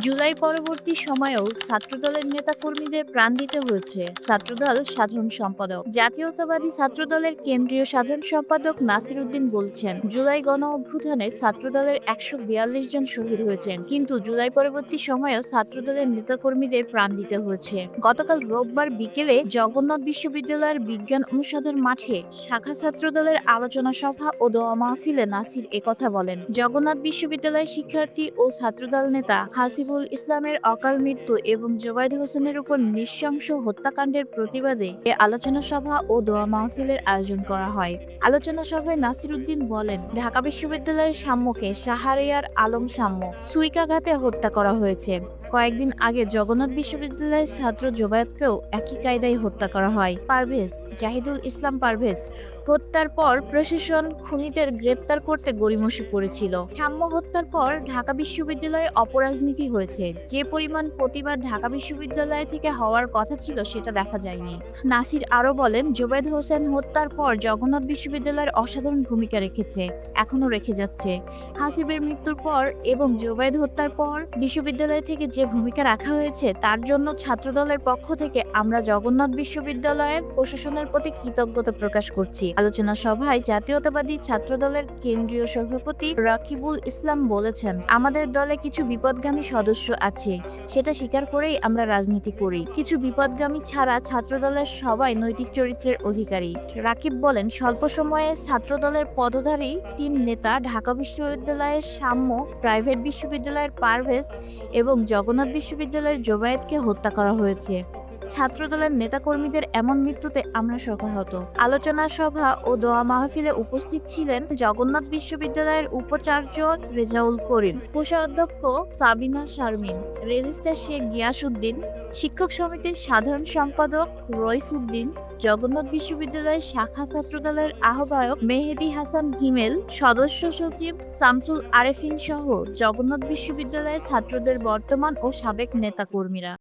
জুলাই পরবর্তী সময়েও ছাত্রদলের নেতাকর্মীদের প্রাণ দিতে হয়েছে। ছাত্রদল সাধারণ সম্পাদক। জাতীয়তাবাদী ছাত্রদলের কেন্দ্রীয় সাধারণ সম্পাদক নাসির উদ্দিন বলছেন, জুলাই গণ অভ্যুত্থানে ছাত্রদলের একশো বিয়াল্লিশ জন শহীদ হয়েছেন। কিন্তু জুলাই পরবর্তী সময়েও ছাত্রদলের নেতাকর্মীদের প্রাণ দিতে হয়েছে। গতকাল রোববার বিকেলে জগন্নাথ বিশ্ববিদ্যালয়ের বিজ্ঞান অনুষদের মাঠে শাখা ছাত্রদলের আলোচনা সভা ও দোয়া মাহফিলে নাসির একথা বলেন। জগন্নাথ বিশ্ববিদ্যালয়ের শিক্ষার্থী ও ছাত্রদল নেতা হাসিবুল ইসলামের অকাল মৃত্যু এবং জোবাইদ হোসেনের উপর নৃশংস হত্যাকাণ্ডের প্রতিবাদে এ আলোচনা সভা ও দোয়া মাহফিলের আয়োজন করা হয়। আলোচনা সভায় নাসির উদ্দিন বলেন, ঢাকা বিশ্ববিদ্যালয়ের সাম্যকে সাহারিয়ার আলম সাম্য ছুরিকাঘাতে হত্যা করা হয়েছে। কয়েকদিন আগে জগন্নাথ বিশ্ববিদ্যালয়ের ছাত্র জোবায়েতকেও একই কায়দায় হত্যা করা হয়। পারভেজ, জাহিদুল ইসলাম পারভেজ হত্যার পর প্রশাসন খুনিদের গ্রেপ্তার করতে গড়িমসি করেছিল। সাম্য হত্যার পর ঢাকা বিশ্ববিদ্যালয়ে অপরাজনীতি হয়েছে। যে পরিমাণ প্রতিবাদ ঢাকা বিশ্ববিদ্যালয় থেকে হওয়ার কথা ছিল সেটা দেখা যায়নি। নাসির আরও বলেন, জোবায়দ হোসেন হত্যার পর জগন্নাথ বিশ্ববিদ্যালয়ের অসাধারণ ভূমিকা রেখেছে, এখনও রেখে যাচ্ছে। হাসিবের মৃত্যুর পর এবং জোবায়দ হত্যার পর বিশ্ববিদ্যালয় থেকে যে ভূমিকা রাখা হয়েছে, তার জন্য ছাত্রদলের পক্ষ থেকে আমরা জগন্নাথ বিশ্ববিদ্যালয়ের প্রশাসনের প্রতি কৃতজ্ঞতা প্রকাশ করছি। আলোচনা সভায় জাতীয়তাবাদী ছাত্রদলের কেন্দ্রীয় সভাপতি রাকিবুল ইসলাম বলেছেন, আমাদের দলে কিছু বিপদগামী সদস্য আছে, সেটা স্বীকার করেই আমরা রাজনীতি করি। কিছু বিপদগামী ছাড়া ছাত্রদলের সবাই নৈতিক চরিত্রের অধিকারী। রাকিব বলেন, স্বল্প সময়ে ছাত্রদলের পদধারী তিন নেতা ঢাকা বিশ্ববিদ্যালয়ের সাম্য, প্রাইভেট বিশ্ববিদ্যালয়ের পারভেজ এবং জগন্নাথ বিশ্ববিদ্যালয়ের জোবায়েতকে হত্যা করা হয়েছে। ছাত্রদলের নেতাকর্মীদের এমন মৃত্যুতে আমরা শোকাহত। আলোচনা সভা ও দোয়া মাহফিলে উপস্থিত ছিলেন জগন্নাথ বিশ্ববিদ্যালয়ের উপাচার্য রেজাউল করিম, কোষাধ্যক্ষ সাবিনা শারমিন রেজিস্ট্রার শেখ গিয়াসউদ্দিন, শিক্ষক সমিতির সাধারণ সম্পাদক রইস উদ্দিন জগন্নাথ বিশ্ববিদ্যালয়ের শাখা ছাত্রদলের আহ্বায়ক মেহেদি হাসান হিমেল, সদস্য সচিব শামসুল আরেফিন সহ জগন্নাথ বিশ্ববিদ্যালয়ের ছাত্রদের বর্তমান ও সাবেক নেতাকর্মীরা।